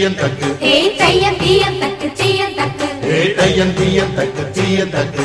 தீயந்தக்கு ஏ தையன் தீயந்தக்கு தீயந்தக்கு ஏ தையன் தீயந்தக்கு தீயந்தக்கு